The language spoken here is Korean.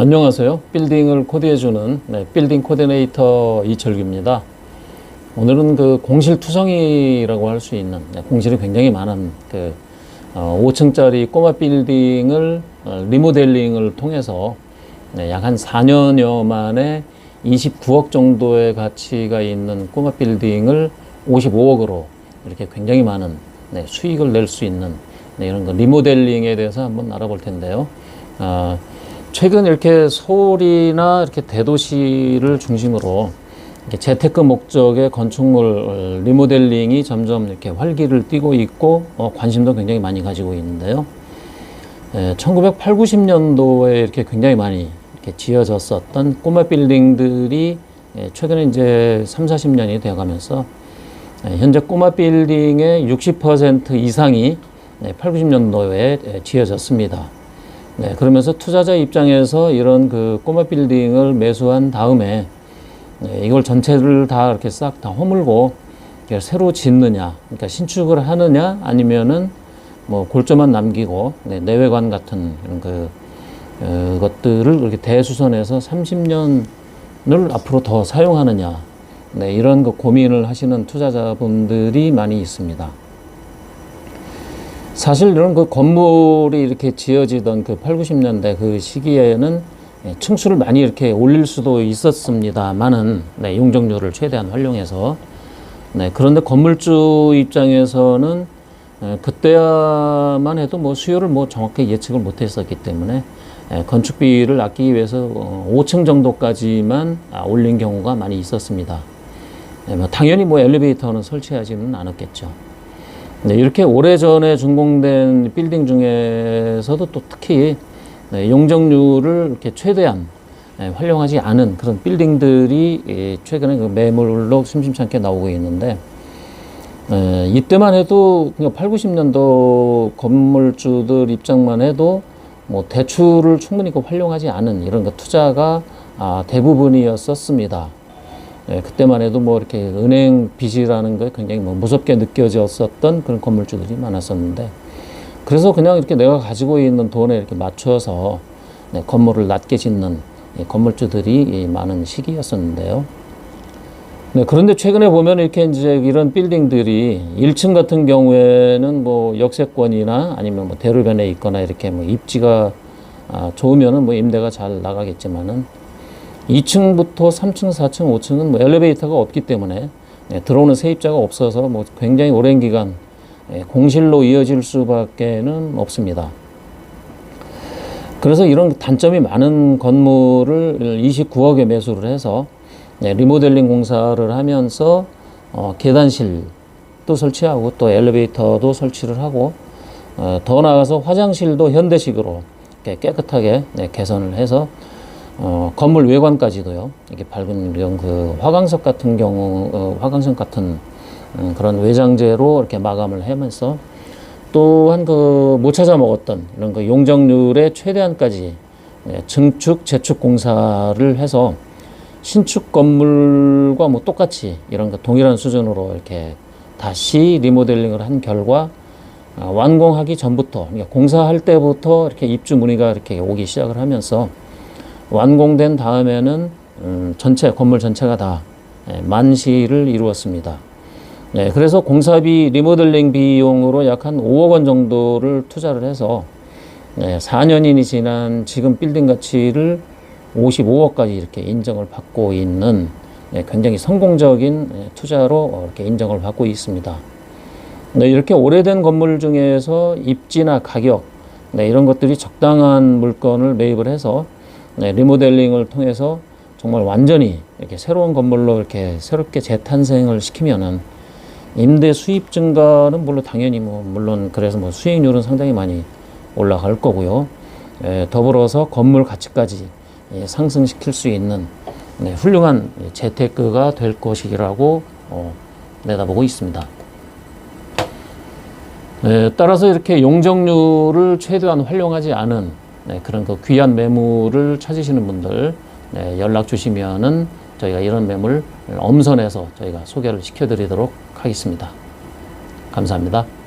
안녕하세요. 빌딩을 코디해주는 네, 빌딩 코디네이터 이철규입니다. 오늘은 그 공실투성이라고 할 수 있는 네, 공실이 굉장히 많은 그 어, 5층짜리 꼬마 빌딩을 어, 리모델링을 통해서 네, 약한 4년여 만에 29억 정도의 가치가 있는 꼬마 빌딩을 55억으로 이렇게 굉장히 많은 네, 수익을 낼 수 있는 네, 이런 그 리모델링에 대해서 한번 알아볼 텐데요. 아, 최근 이렇게 서울이나 이렇게 대도시를 중심으로 이렇게 재테크 목적의 건축물 어, 리모델링이 점점 이렇게 활기를 띠고 있고 어, 관심도 굉장히 많이 가지고 있는데요. 예, 1980, 90년도에 이렇게 굉장히 많이 이렇게 지어졌었던 꼬마 빌딩들이 예, 최근에 이제 3, 40년이 되어 가면서 예, 현재 꼬마 빌딩의 60% 이상이 네, 8, 90년도에 예, 지어졌습니다. 네, 그러면서 투자자 입장에서 이런 그 꼬마 빌딩을 매수한 다음에 네, 이걸 전체를 다 이렇게 싹 다 허물고 새로 짓느냐, 그러니까 신축을 하느냐, 아니면은 뭐 골조만 남기고 네, 내외관 같은 이런 그 어, 것들을 그렇게 대수선해서 30년을 앞으로 더 사용하느냐, 네, 이런 그 고민을 하시는 투자자분들이 많이 있습니다. 사실 이런 그 건물이 이렇게 지어지던 그 8, 90년대 그 시기에는 예, 층수를 많이 이렇게 올릴 수도 있었습니다만은 네, 용적률을 최대한 활용해서 네, 그런데 건물주 입장에서는 에, 그때만 해도 뭐 수요를 뭐 정확히 예측을 못했었기 때문에 에, 건축비를 아끼기 위해서 어, 5층 정도까지만 아, 올린 경우가 많이 있었습니다. 예, 뭐 당연히 뭐 엘리베이터는 설치하지는 않았겠죠. 네, 이렇게 오래전에 준공된 빌딩 중에서도 또 특히 네, 용적률을 이렇게 최대한 네, 활용하지 않은 그런 빌딩들이 예, 최근에 그 매물로 심심찮게 나오고 있는데 에, 이때만 해도 그러니까 8, 90년도 건물주들 입장만 해도 뭐 대출을 충분히 그 활용하지 않은 이런 그 투자가 아, 대부분이었었습니다. 예, 그때만 해도 뭐 이렇게 은행 빚이라는 게 굉장히 뭐 무섭게 느껴졌었던 그런 건물주들이 많았었는데 그래서 그냥 이렇게 내가 가지고 있는 돈에 이렇게 맞춰서 네, 건물을 낮게 짓는 예, 건물주들이 예, 많은 시기였었는데요. 네, 그런데 최근에 보면 이렇게 이제 이런 빌딩들이 1층 같은 경우에는 뭐 역세권이나 아니면 뭐 대로변에 있거나 이렇게 뭐 입지가 아, 좋으면은 뭐 임대가 잘 나가겠지만은 2층부터 3층, 4층, 5층은 뭐 엘리베이터가 없기 때문에 네, 들어오는 세입자가 없어서 뭐 굉장히 오랜 기간 예, 공실로 이어질 수밖에는 없습니다. 그래서 이런 단점이 많은 건물을 29억에 매수를 해서 네, 리모델링 공사를 하면서 어, 계단실도 설치하고 또 엘리베이터도 설치를 하고 어, 더 나아가서 화장실도 현대식으로 깨끗하게 네, 개선을 해서 어, 건물 외관까지도요. 이렇게 밝은 이런 그 화강석 같은 경우, 어, 화강석 같은 음, 그런 외장재로 이렇게 마감을 하면서 또한 그 못 찾아 먹었던 이런 그 용적률의 최대한까지 예, 증축, 재축 공사를 해서 신축 건물과 뭐 똑같이 이런 그 동일한 수준으로 이렇게 다시 리모델링을 한 결과 아, 완공하기 전부터 그러니까 공사할 때부터 이렇게 입주 문의가 이렇게 오기 시작을 하면서 완공된 다음에는 음, 전체 건물 전체가 다 예, 만시를 이루었습니다. 네, 그래서 공사비 리모델링 비용으로 약 한 5억 원 정도를 투자를 해서 네, 4년이 지난 지금 빌딩 가치를 55억까지 이렇게 인정을 받고 있는 네, 굉장히 성공적인 예, 투자로 어, 이렇게 인정을 받고 있습니다. 네, 이렇게 오래된 건물 중에서 입지나 가격 네, 이런 것들이 적당한 물건을 매입을 해서 네, 리모델링을 통해서 정말 완전히 이렇게 새로운 건물로 이렇게 새롭게 재탄생을 시키면은 임대 수입 증가는 물론 당연히 뭐 물론 그래서 뭐 수익률은 상당히 많이 올라갈 거고요. 에, 더불어서 건물 가치까지 예, 상승시킬 수 있는 네, 훌륭한 재테크가 될 것이라고 어, 내다보고 있습니다. 네, 따라서 이렇게 용적률을 최대한 활용하지 않은 네, 그런 그 귀한 매물을 찾으시는 분들 네, 연락 주시면은 저희가 이런 매물 엄선해서 저희가 소개를 시켜드리도록 하겠습니다. 감사합니다.